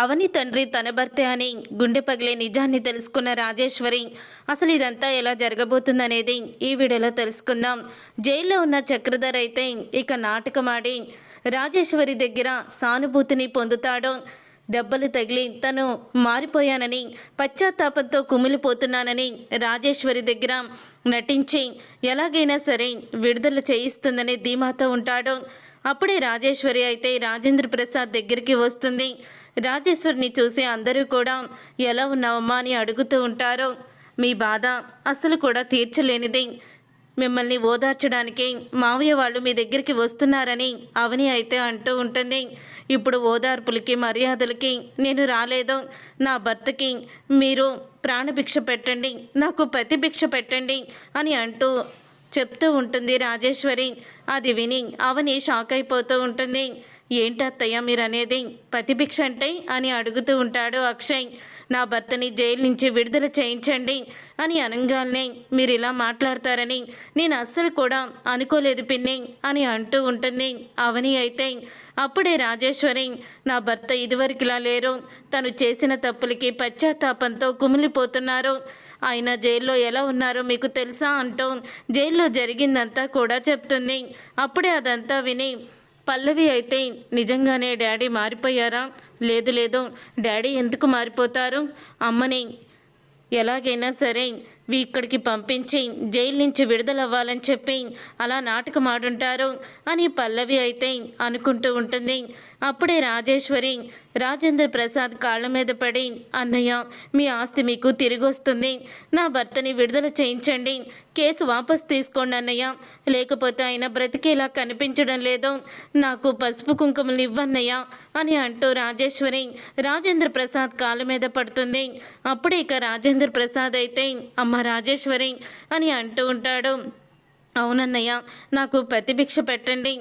అవని తండ్రి తన భర్తే అని గుండె పగిలే నిజాన్ని తెలుసుకున్న రాజేశ్వరి అసలు ఇదంతా ఎలా జరగబోతుందనేది ఈ వీడియోలో తెలుసుకుందాం. జైల్లో ఉన్న చక్రధర్ అయితే ఇక నాటకమాడి రాజేశ్వరి దగ్గర సానుభూతిని పొందుతాడు. దెబ్బలు తగిలి తను మారిపోయానని పశ్చాత్తాపంతో కుమిలిపోతున్నానని రాజేశ్వరి దగ్గర నటించి ఎలాగైనా సరే విడుదల చేయిస్తుందనే ధీమాతో ఉంటాడు. అప్పుడే రాజేశ్వరి అయితే రాజేంద్ర ప్రసాద్ దగ్గరికి వస్తుంది. రాజేశ్వరిని చూసి అందరూ కూడా ఎలా ఉన్నావమ్మా? అని అడుగుతూ ఉంటారు. మీ బాధ అసలు కూడా తీర్చలేనిది. మిమ్మల్ని ఓదార్చడానికి మావయ్య వాళ్ళు మీ దగ్గరికి వస్తున్నారని అవని అయితే అంటూ ఉంటుంది. ఇప్పుడు ఓదార్పులకి మర్యాదలకి నేను రాలేదు. నా భర్తకి మీరు ప్రాణభిక్ష పెట్టండి నాకు ప్రతిభిక్ష పెట్టండి అని అంటూ చెప్తూ ఉంటుంది రాజేశ్వరి. అది విని అవని షాక్ అయిపోతూ ఉంటుంది. ఏంటత్తయ్య మీరనేది పతిభిక్ష ప్రతిభిక్ష అంటే? అని అడుగుతూ ఉంటాడు అక్షయ్. నా భర్తని జైలు నుంచి విడుదల చేయించండి అని అనగానే మీరు ఇలా మాట్లాడతారని నేను అస్సలు కూడా అనుకోలేదు పిన్ని అని అంటూ ఉంటుంది అవని అయితే. అప్పుడే రాజేశ్వరి నా భర్త ఇదివరకులా లేరు. తను చేసిన తప్పులకి పశ్చాత్తాపంతో కుమిలిపోతున్నారు. ఆయన జైల్లో ఎలా ఉన్నారో మీకు తెలుసా? అంటూ జైల్లో జరిగిందంతా కూడా చెప్తుంది. అప్పుడే అదంతా విని పల్లవి అయితే నిజంగానే డాడీ మారిపోయారా? లేదు లేదు. డాడీ ఎందుకు మారిపోతారు? అమ్మని ఎలాగైనా సరే వీ ఇక్కడికి పంపించి జైలు నుంచి విడుదలవ్వాలని చెప్పి అలా నాటకం ఆడుంటారు అని పల్లవి అయితే అనుకుంటూ ఉంటుంది. అప్పుడే రాజేశ్వరి రాజేంద్ర ప్రసాద్ కాళ్ళ మీద పడి అన్నయ్య మీ ఆస్తి మీకు తిరిగి వస్తుంది నా భర్తని విడుదల చేయించండి. కేసు వాపస్ తీసుకోండి అన్నయ్య. లేకపోతే ఆయన బ్రతికేలా కనిపించడం లేదు. నాకు పసుపు కుంకుమలు ఇవ్వన్నయ్య అని అంటూ రాజేశ్వరి రాజేంద్ర ప్రసాద్ కాళ్ళ మీద పడుతుంది. అప్పుడే ఇక రాజేంద్ర ప్రసాద్ అయితే అమ్మ రాజేశ్వరి అని అంటూ ఉంటాడు. అవునన్నయ్య నాకు ప్రతిభిక్ష పెట్టండి.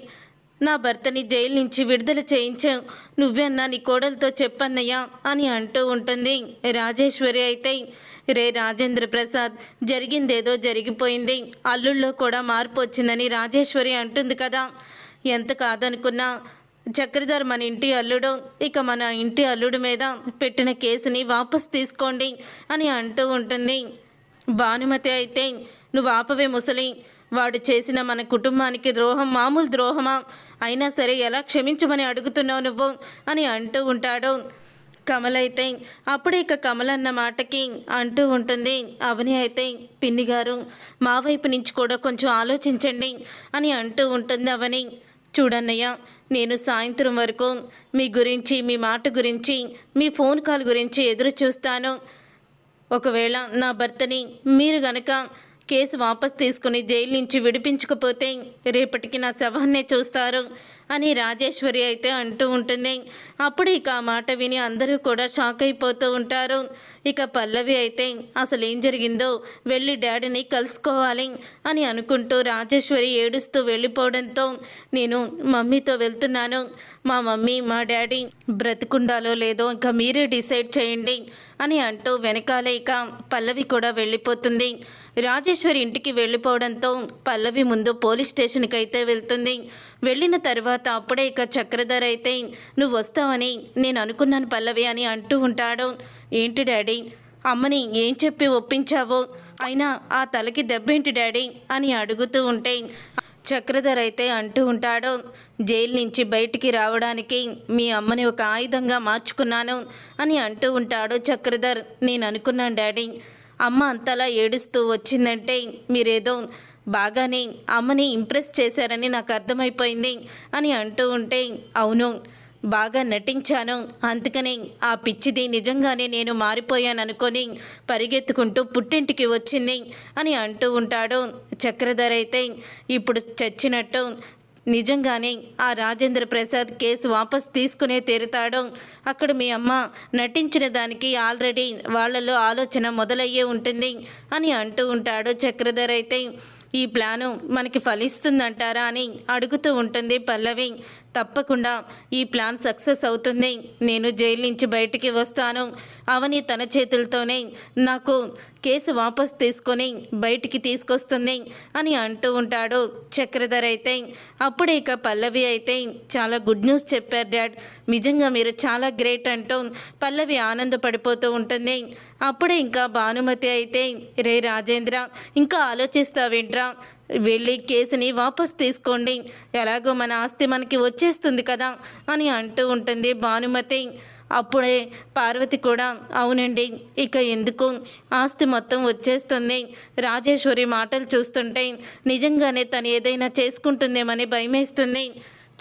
నా భర్తని జైలు నుంచి విడుదల చేయించావు నువ్వన్నా నీ కోడలతో చెప్పన్నయ్యా అని అంటూ ఉంటుంది. రాజేశ్వరి అయితే రే రాజేంద్ర ప్రసాద్ జరిగిందేదో జరిగిపోయింది. అల్లుల్లో కూడా మార్పు వచ్చిందని రాజేశ్వరి అంటుంది కదా. ఎంత కాదనుకున్నా చక్రధర్ మన ఇంటి అల్లుడు ఇక మన ఇంటి అల్లుడు మీద పెట్టిన కేసుని వాపస్ తీసుకోండి అని అంటూ ఉంటుంది. భానుమతి అయితే నువ్వు ఆపవే ముసలి. వాడు చేసిన మన కుటుంబానికి ద్రోహం మామూలు ద్రోహమా? అయినా సరే ఎలా క్షమించమని అడుగుతున్నావు నువ్వు? అని అంటూ ఉంటాడు. కమల అయితే అప్పుడే ఇక కమల అన్న మాటకి అంటూ ఉంటుంది. అవని అయితే పిన్ని గారు మా వైపు నుంచి కూడా కొంచెం ఆలోచించండి అని అంటూ ఉంటుంది అవని. చూడన్నయ్య నేను సాయంత్రం వరకు మీ గురించి మీ మాట గురించి మీ ఫోన్ కాల్ గురించి ఎదురు చూస్తాను. ఒకవేళ నా భర్తని మీరు గనక కేసు వాపస్ తీసుకుని జైలు నుంచి విడిపించకపోతే రేపటికి నా శవాన్నే చూస్తారు అని రాజేశ్వరి అయితే అంటూ ఉంటుంది. అప్పుడు ఇక ఆ మాట విని అందరూ కూడా షాక్ అయిపోతూ ఉంటారు. ఇక పల్లవి అయితే అసలు ఏం జరిగిందో వెళ్ళి డాడీని కలుసుకోవాలి అని అనుకుంటూ రాజేశ్వరి ఏడుస్తూ వెళ్ళిపోవడంతో నేను మమ్మీతో వెళ్తున్నాను. మా మమ్మీ మా డాడీ బ్రతికుండాలో లేదో ఇంకా మీరే డిసైడ్ చేయండి అని అంటూ వెనకాలే ఇక పల్లవి కూడా వెళ్ళిపోతుంది. రాజేశ్వరి ఇంటికి వెళ్ళిపోవడంతో పల్లవి ముందు పోలీస్ స్టేషన్కి అయితే వెళ్తుంది. వెళ్ళిన తర్వాత అప్పుడే ఇక చక్రధర్ అయితే నువ్వు వస్తావని నేను అనుకున్నాను పల్లవి అని అంటూ ఉంటాడు. ఏంటి డాడీ? అమ్మని ఏం చెప్పి ఒప్పించావో? అయినా ఆ తలకి దెబ్బేంటి డాడీ? అని అడుగుతూ ఉంటే చక్రధర్ అయితే అంటూ ఉంటాడు. జైలు నుంచి బయటికి రావడానికి మీ అమ్మని ఒక ఆయుధంగా మార్చుకున్నాను అని అంటూ ఉంటాడు చక్రధర్. నేను అనుకున్నాను డాడీ. అమ్మ అంతలా ఏడుస్తూ వచ్చిందంటే మీరేదో బాగానే అమ్మని ఇంప్రెస్ చేశారని నాకు అర్థమైపోయింది అని అంటూ ఉంటే అవును బాగా నటించాను. అందుకని ఆ పిచ్చిది నిజంగానే నేను మారిపోయాను అనుకొని పరిగెత్తుకుంటూ పుట్టింటికి వచ్చింది అని అంటూ ఉంటాడు చక్రధర అయితే. ఇప్పుడు చచ్చినట్టు నిజంగానే ఆ రాజేంద్ర ప్రసాద్ కేసు వాపస్ తీసుకునే తీరుతాడు. అక్కడ మీ అమ్మ నటించిన దానికి ఆల్రెడీ వాళ్ళలో ఆలోచన మొదలయ్యే ఉంటుంది అని అంటూ ఉంటాడు చక్రధర్ అయితే. ఈ ప్లాను మనకి ఫలిస్తుందంటారా అని అడుగుతూ ఉంటుంది పల్లవి. తప్పకుండా ఈ ప్లాన్ సక్సెస్ అవుతుంది. నేను జైలు నుంచి బయటికి వస్తాను. అవని తన చేతులతోనే నాకు కేసు వాపస్ తీసుకొని బయటికి తీసుకొస్తుంది అని అంటూ ఉంటాడు. చక్రధర్ అయితే అప్పుడే ఇక పల్లవి అయితే చాలా గుడ్ న్యూస్ చెప్పారు డాడ్. నిజంగా మీరు చాలా గ్రేట్ అంటూ పల్లవి ఆనందపడిపోతూ ఉంటుంది. అప్పుడే ఇంకా భానుమతి అయితే రే రాజేంద్ర ఇంకా ఆలోచిస్తావేంట్రా? వెళ్ళి కేసుని వాపస్ తీసుకోండి. ఎలాగో మన ఆస్తి మనకి వచ్చేస్తుంది కదా అని అంటూ ఉంటుంది భానుమతి. అప్పుడే పార్వతి కూడా అవునండి ఇక ఎందుకు? ఆస్తి మొత్తం వచ్చేస్తుంది. రాజేశ్వరి మాటలు చూస్తుంటే నిజంగానే తను ఏదైనా చేసుకుంటుందేమని భయమేస్తుంది.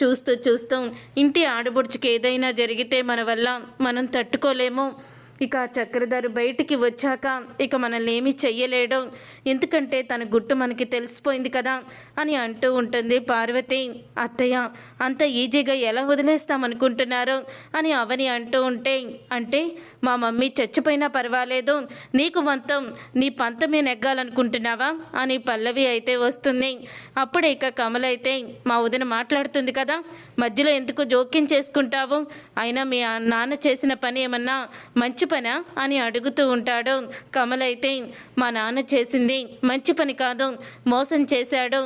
చూస్తూ చూస్తూ ఇంటి ఆడబుడ్చికి ఏదైనా జరిగితే మన వల్ల మనం తట్టుకోలేము. ఇక చక్రధారి బయటికి వచ్చాక ఇక మనల్ని ఏమీ చెయ్యలేడు. ఎందుకంటే తన గుట్టు మనకి తెలిసిపోయింది కదా అని అంటూ ఉంటుంది పార్వతి. అత్తయ్య అంత ఈజీగా ఎలా వదిలేస్తామనుకుంటున్నారు? అని అవని అంటూ ఉంటే అంటే మా మమ్మీ చచ్చిపోయినా పర్వాలేదు. నీకు మొత్తం నీ పంతమే నెగ్గాలనుకుంటున్నావా అని పల్లవి అయితే వస్తుంది. అప్పుడే ఇక కమలైతే మా వదిన మాట్లాడుతుంది కదా మధ్యలో ఎందుకు జోక్యం చేసుకుంటావు? అయినా మీ నాన్న చేసిన పని ఏమన్నా మంచి పనా? అని అడుగుతూ ఉంటాడు. కమల్ అయితే మా నాన్న చేసింది మంచి పని కాదు మోసం చేశాడు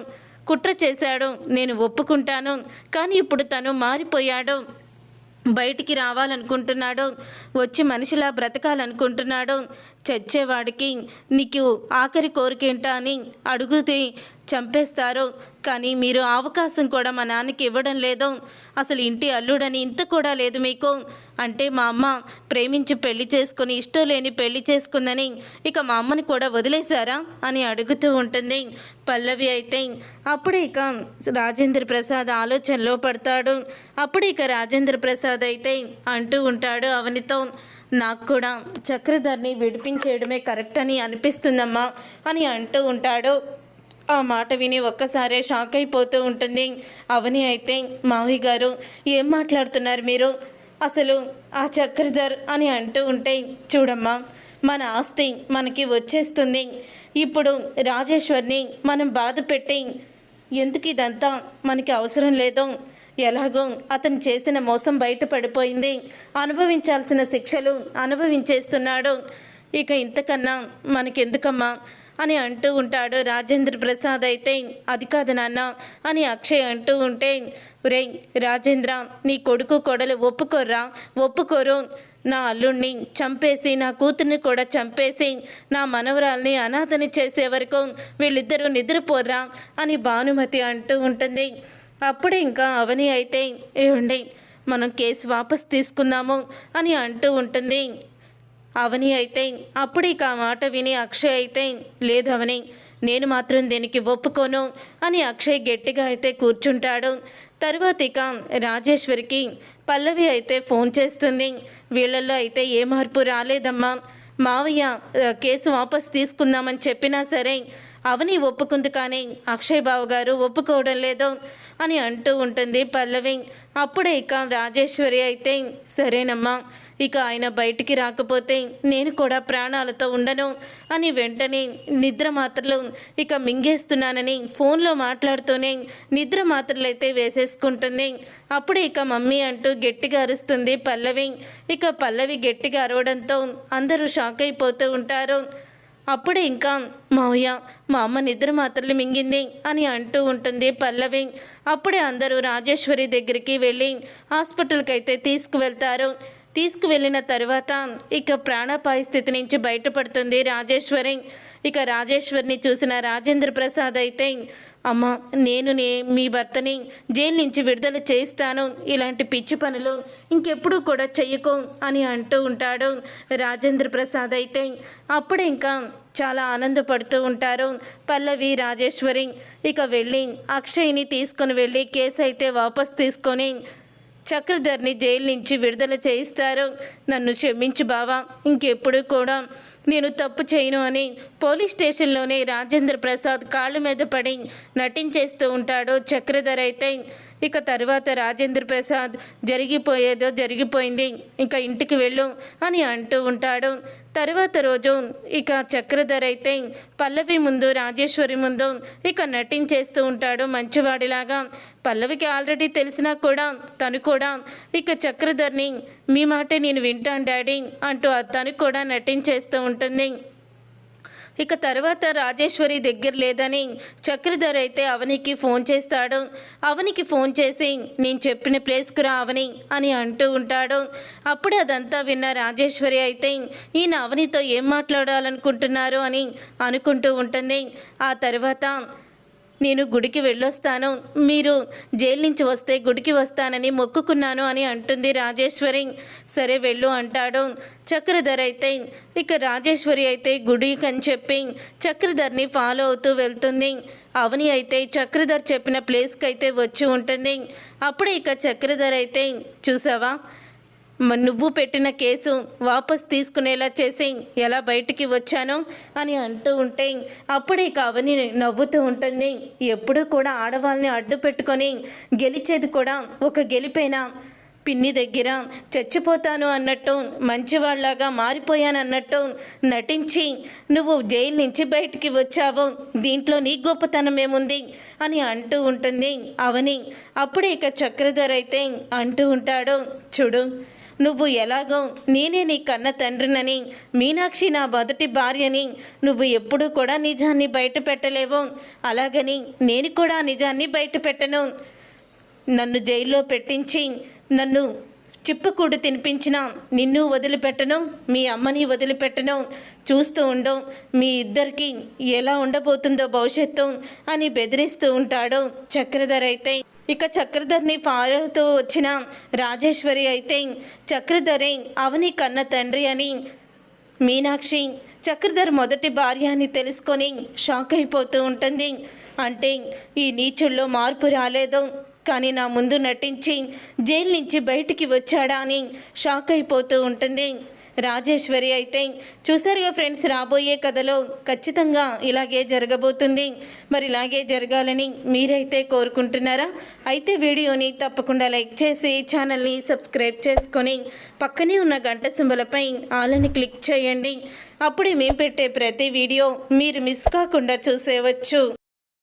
కుట్ర చేశాడు నేను ఒప్పుకుంటాను. కానీ ఇప్పుడు తను మారిపోయాడు. బయటికి రావాలనుకుంటున్నాడు వచ్చి మనిషిలా బ్రతకాలనుకుంటున్నాడు. చచ్చేవాడికి నీకు ఆఖరి కోరికేంటా అని అడుగుతే చంపేస్తారు. కానీ మీరు అవకాశం కూడా మా నాన్నకి ఇవ్వడం లేదు. అసలు ఇంటి అల్లుడని ఇంత కూడా లేదు మీకు. అంటే మా అమ్మ ప్రేమించి పెళ్ళి చేసుకుని ఇష్టం లేని పెళ్ళి చేసుకుందని ఇక మా అమ్మని కూడా వదిలేశారా అని అడుగుతూ ఉంటుంది. పల్లవి అయితే అప్పుడే ఇక రాజేంద్ర ప్రసాద్ ఆలోచనలో పడతాడు. అప్పుడు ఇక రాజేంద్ర ప్రసాద్ అయితే అంటూ ఉంటాడు అవనితో నాకు కూడా చక్రధర్ని విడిపించేయడమే కరెక్ట్ అని అనిపిస్తుందమ్మా అని అంటూ ఉంటాడు. ఆ మాట విని ఒక్కసారే షాక్ అయిపోతూ ఉంటుంది. అవని అయితే మావి గారు ఏం మాట్లాడుతున్నారు మీరు? అసలు ఆ చక్రధర్ అని అంటూ ఉంటే చూడమ్మా మన ఆస్తి మనకి వచ్చేస్తుంది. ఇప్పుడు రాజేశ్వర్ని మనం బాధ పెట్టి ఎందుకు ఇదంతా మనకి అవసరం లేదు? ఎలాగో అతను చేసిన మోసం బయటపడిపోయింది. అనుభవించాల్సిన శిక్షలు అనుభవించేస్తున్నాడు. ఇక ఇంతకన్నా మనకెందుకమ్మా? అని అంటూ ఉంటాడు రాజేంద్ర ప్రసాద్ అయితే. అది కాదు నాన్న అని అక్షయ్ అంటూ ఉంటే రే రాజేంద్ర నీ కొడుకు కొడలు ఒప్పుకోర్రా ఒప్పుకోరు. నా అల్లుణ్ణి చంపేసి నా కూతుర్ని కూడా చంపేసి నా మనవరాల్ని అనాథని చేసే వరకు వీళ్ళిద్దరూ నిద్రపోర్రా అని భానుమతి అంటూ ఉంటుంది. అప్పుడే ఇంకా అవని అయితే ఏమండి మనం కేసు వాపస్ తీసుకుందాము అని అంటూ ఉంటుంది. అవని అయితే అప్పుడు ఇక ఆ మాట విని అక్షయ్ అయితే లేదు అవని నేను మాత్రం దీనికి ఒప్పుకోను అని అక్షయ్ గట్టిగా అయితే కూర్చుంటాడు. తర్వాత ఇక రాజేశ్వరికి పల్లవి అయితే ఫోన్ చేస్తుంది. వీళ్ళల్లో అయితే ఏ మార్పు రాలేదమ్మా. మావయ్య కేసు వాపస్ తీసుకుందామని చెప్పినా సరే అవని ఒప్పుకుంది కానీ అక్షయ్ బాబు గారు ఒప్పుకోవడం లేదు. అని అంటూ ఉంటుంది పల్లవి. అప్పుడే ఇక రాజేశ్వరి అయితే సరేనమ్మా ఇక ఆయన బయటికి రాకపోతే నేను కూడా ప్రాణాలతో ఉండను అని వెంటనే నిద్ర మాత్రలు ఇక మింగేస్తున్నానని ఫోన్లో మాట్లాడుతూనే నిద్ర మాత్రలు అయితే వేసేసుకుంటుంది. అప్పుడు ఇక మమ్మీ అంటూ గట్టిగా అరుస్తుంది పల్లవి. ఇక పల్లవి గట్టిగా అరవడంతో అందరూ షాక్ అయిపోతూ ఉంటారు. అప్పుడే ఇంకా మావయ్య మా అమ్మ నిద్ర మాత్రలు మింగింది అని అంటూ ఉంటుంది పల్లవి. అప్పుడే అందరూ రాజేశ్వరి దగ్గరికి వెళ్ళి హాస్పిటల్కి అయితే తీసుకువెళ్తారు. తీసుకువెళ్ళిన తర్వాత ఇక ప్రాణాపాయ స్థితి నుంచి బయటపడుతుంది రాజేశ్వరి. ఇక రాజేశ్వరిని చూసిన రాజేంద్ర ప్రసాద్ అయితే అమ్మ నేను నే మీ భర్తని జైలు నుంచి విడుదల చేస్తాను ఇలాంటి పిచ్చి పనులు ఇంకెప్పుడు కూడా చెయ్యకు అని అంటూ ఉంటాడు రాజేంద్ర ప్రసాద్ అయితే. అప్పుడు ఇంకా చాలా ఆనందపడుతూ ఉంటారు పల్లవి రాజేశ్వరి. ఇక వెళ్ళి అక్షయ్ని తీసుకొని వెళ్ళి కేసు అయితే వాపస్ తీసుకొని చక్రధర్ని జైలు నుంచి విడుదల చేయిస్తారు. నన్ను క్షమించు బావా ఇంకెప్పుడు కూడా నేను తప్పు చేయను అని పోలీస్ స్టేషన్లోనే రాజేంద్ర ప్రసాద్ కాళ్ళ మీద పడి నటించేస్తూ ఉంటాడు చక్రధర్ అయితే. ఇక తర్వాత రాజేంద్ర ప్రసాద్ జరిగిపోయేదో జరిగిపోయింది ఇంకా ఇంటికి వెళ్ళు అని అంటూ ఉంటాడు. తర్వాత రోజు ఇక చక్రధర్ అయితే పల్లవి ముందు రాజేశ్వరి ముందు ఇక నటించేస్తూ ఉంటాడు మంచివాడిలాగా. పల్లవికి ఆల్రెడీ తెలిసినా కూడా తను కూడా ఇక చక్రధర్ని మీ మాట నేను వింటాను డాడీ అంటూ తను కూడా నటించేస్తూ ఉంటుంది. ఇక తర్వాత రాజేశ్వరి దగ్గర లేదని చక్రధర్ అయితే అవనికి ఫోన్ చేస్తాడు. అవనికి ఫోన్ చేసి నేను చెప్పిన ప్లేస్కు రా అవని అని అంటూ ఉంటాడు. అప్పుడు అదంతా విన్న రాజేశ్వరి అయితే ఈయన అవనితో ఏం మాట్లాడాలనుకుంటున్నారు? అని అనుకుంటూ ఉంటుంది. ఆ తర్వాత నేను గుడికి వెళ్ళొస్తాను. మీరు జైలు నుంచి వస్తే గుడికి వస్తానని మొక్కుకున్నాను అని అంటుంది రాజేశ్వరి. సరే వెళ్ళు అంటాడు. చక్రధర్ అయితే ఇక రాజేశ్వరి అయితే గుడికి అని చెప్పి చక్రధర్ని ఫాలో అవుతూ వెళ్తుంది. అవని అయితే చక్రధర్ చెప్పిన ప్లేస్కి అయితే వచ్చి ఉంటుంది. అప్పుడే ఇక చక్రధర్ అయితే చూసావా? నువ్వు పెట్టిన కేసు వాపస్ తీసుకునేలా చేసి ఎలా బయటికి వచ్చాను అని అంటూ ఉంటే అప్పుడే కావని నవ్వుతూ ఉంటుంది. ఎప్పుడూ కూడా ఆడవాళ్ళని అడ్డు పెట్టుకొని గెలిచేది కూడా ఒక గెలిపేనా? పిన్ని దగ్గర చచ్చిపోతాను అన్నట్టు మంచివాళ్ళాగా మారిపోయాను అన్నట్టు నటించి నువ్వు జైలు నుంచి బయటికి వచ్చావు దీంట్లో నీ గొప్పతనం ఏముంది? అని అంటూ ఉంటుంది అవని. అప్పుడే ఇక చక్రధర్ అయితే అంటూ ఉంటాడు చూడు నువ్వు ఎలాగో నేనే నీ కన్న తండ్రినని మీనాక్షి నా మొదటి భార్యని నువ్వు ఎప్పుడూ కూడా నిజాన్ని బయట పెట్టలేవు. అలాగని నేను కూడా నిజాన్ని బయట పెట్టను. నన్ను జైల్లో పెట్టించి నన్ను చిప్పకూడు తినిపించిన నిన్ను వదిలిపెట్టను మీ అమ్మని వదిలిపెట్టను. చూస్తూ ఉండు మీ ఇద్దరికి ఎలా ఉండబోతుందో భవిష్యత్తు అని బెదిరిస్తూ ఉంటాడు చక్రధర్ అయితే ఇక చక్రధర్ని ఫాలో వచ్చిన రాజేశ్వరి అయితే చక్రధరే అవని కన్న తండ్రి అని మీనాక్షి చక్రధర్ మొదటి భార్య అని తెలుసుకొని షాక్ అయిపోతూ ఉంటుంది. అంటే ఈ నీచుల్లో మార్పు రాలేదు. కానీ నా ముందు నటించి జైలు నుంచి బయటికి వచ్చాడా అని షాక్ అయిపోతూ ఉంటుంది. రాజేశ్వరి అయితే చూసారుగా ఫ్రెండ్స్ రాబోయే కథలో ఖచ్చితంగా ఇలాగే జరగబోతుంది. మరి ఇలాగే జరగాలని మీరైతే కోరుకుంటున్నారా? అయితే వీడియోని తప్పకుండా లైక్ చేసి ఛానల్ని సబ్స్క్రైబ్ చేసుకొని పక్కనే ఉన్న గంట సింబలపై ఆలని క్లిక్ చేయండి. అప్పుడే మేము పెట్టే ప్రతి వీడియో మీరు మిస్ కాకుండా చూసేవచ్చు.